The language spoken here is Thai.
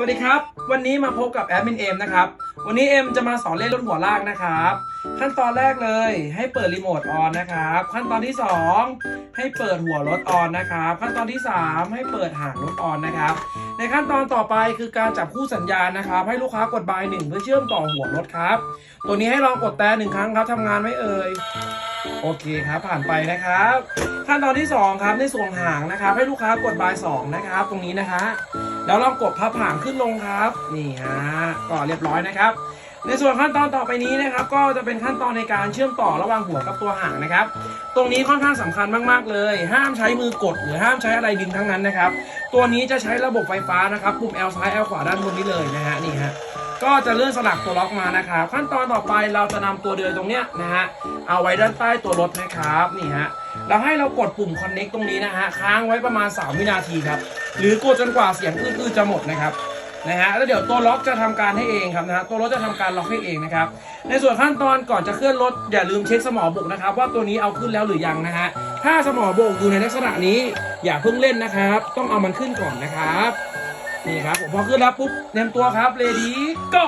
สวัสดีครับ วันนี้มาพบกับแอดมินเอ็มนะครับ วันนี้เอ็มจะมาสอนเล่นรถหัวลากนะครับ ขั้นตอนแรกเลยให้เปิดรีโมทออนนะครับ ขั้นตอนที่ 2 ให้เปิดหัวรถออนนะครับ ขั้นตอนที่ 3 ให้เปิดหางรถออนนะครับ ในขั้นตอนต่อไปคือการจับคู่สัญญาณนะครับ ให้ลูกค้ากดบายหนึ่งเพื่อเชื่อมต่อหัวรถครับ ตัวนี้ให้ลองกดแต่หนึ่งครั้งครับทำงานไม่เอ่ยโอเคครับผ่านไปนะครับ ขั้นตอนที่ 2 ครับในส่วนหางนะครับ ให้ลูกค้ากดบาย2นะครับ ตรงนี้นะคะ แล้วลองกดพับผางขึ้นลงครับ นี่ฮะก็เรียบร้อยนะครับ ในส่วนขั้นตอนต่อไปนี้นะครับ ก็จะเป็นขั้นตอนในการเชื่อมต่อระหว่างหัวกับตัวหางนะครับ ตรงนี้ค่อนข้างสำคัญมากๆเลย ห้ามใช้มือกด หรือห้ามใช้อะไรดึงทั้งนั้นนะครับ ตัวนี้จะใช้ระบบไฟฟ้านะครับ ปุ่ม L ซ้าย L ขวาด้านบนนี้เลยนะฮะนี่ฮะ ก็จะเลื่อนสลักตัวล็อกมานะครับ ขั้นตอนต่อไปเราจะนำตัวเดือยตรงเนี้ยนะฮะเอาไว้ด้านใต้ตัวรถนะครับนี่ฮะแล้วให้เรากดปุ่ม connect ตรงนี้นะฮะค้างไว้ประมาณ 3 วินาทีครับ หรือกดจนกว่าเสียงอื้อๆจะหมดนะครับนะฮะแล้วเดี๋ยวตัวล็อกจะทำการให้เองครับนะฮะตัวรถจะทำการล็อกให้เองนะครับ ในส่วนขั้นตอนก่อนจะเคลื่อนรถอย่าลืมเช็คสมอบกนะครับ ว่าตัวนี้เอาขึ้นแล้วหรือยังนะฮะถ้าสมอบกอยู่ในลักษณะนี้อย่าเพิ่งเล่นนะครับ ต้องเอามันขึ้นก่อนนะครับ นี่ครับผมพอขึ้นแล้วปุ๊บเตรียมตัวครับเลดี้ go